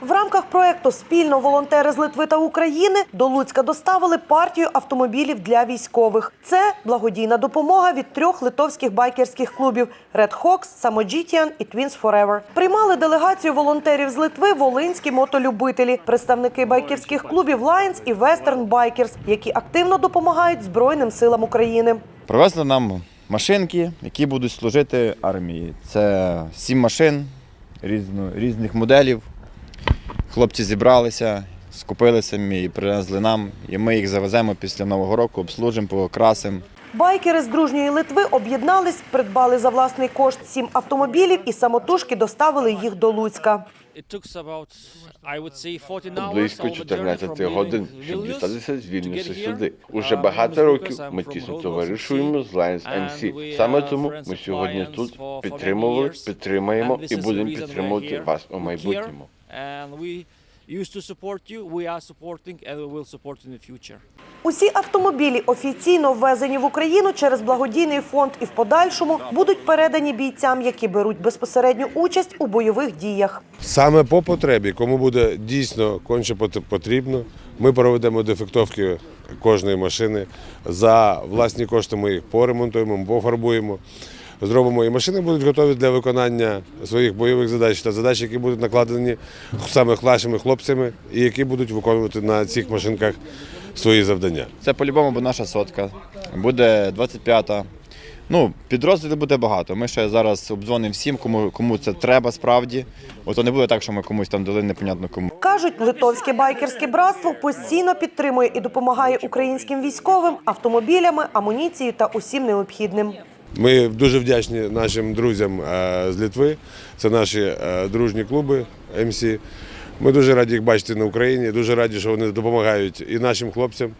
В рамках проекту Спільно волонтери з Литви та України до Луцька доставили партію автомобілів для військових. Це благодійна допомога від трьох литовських байкерських клубів Red Hawks, Самоджітіан і Twins Forever. Приймали делегацію волонтерів з Литви волинські мотолюбителі, представники байкерських клубів Lions і Western Bikers, які активно допомагають Збройним силам України. Привезли нам машинки, які будуть служити армії. Це сім машин різно, різних моделів. Хлопці зібралися, скупилися і привезли нам. І ми їх завеземо після Нового року, обслужимо, покрасимо. Байкери з дружньої Литви об'єднались, придбали за власний кошт сім автомобілів і самотужки доставили їх до Луцька. It took about, I would say, 14 hours Близько on 14 годин, щоб дістатися з Вільнюса сюди. Уже багато років ми тісно товаришуємо з Lions we Саме тому ми сьогодні тут підтримували, підтримаємо і будемо підтримувати вас у майбутньому. used to support you, we are supporting and we will support in the future. Усі автомобілі офіційно ввезені в Україну через благодійний фонд і в подальшому будуть передані бійцям, які беруть безпосередню участь у бойових діях. Саме по потребі, кому буде дійсно конче пот- потрібно, ми проведемо дефектовки кожної машини. За власні кошти ми їх поремонтуємо, пофарбуємо. Зробимо і машини будуть готові для виконання своїх бойових задач та задач, які будуть накладені саме нашими хлопцями, і які будуть виконувати на цих машинках свої завдання. Це по-любому буде наша сотка. Буде 25-та. Ну, підрозділів буде багато. Ми ще зараз обдзвонимо всім, кому, кому це треба справді. От то не буде так, що ми комусь там дали непонятно кому. Кажуть, литовське байкерське братство постійно підтримує і допомагає українським військовим автомобілями, амуніцією та усім необхідним. Ми дуже вдячні нашим друзям е, з Литви. Це наші е, дружні клуби МС. Ми дуже раді їх бачити на Україні. Дуже раді, що вони допомагають і нашим хлопцям,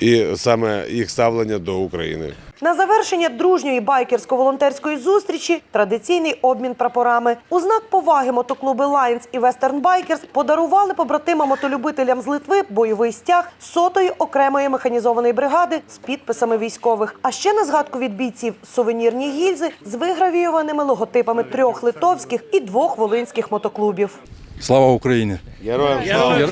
і саме їх ставлення до України. На завершення дружньої байкерсько-волонтерської зустрічі традиційний обмін прапорами. У знак поваги мотоклуби Lions і Western Bikers подарували побратимам-мотолюбителям з Литви бойовий стяг сотої окремої механізованої бригади з підписами військових. А ще на згадку від бійців сувенірні гільзи з вигравіюваними логотипами трьох литовських і двох волинських мотоклубів. Слава Україні! Героям слава!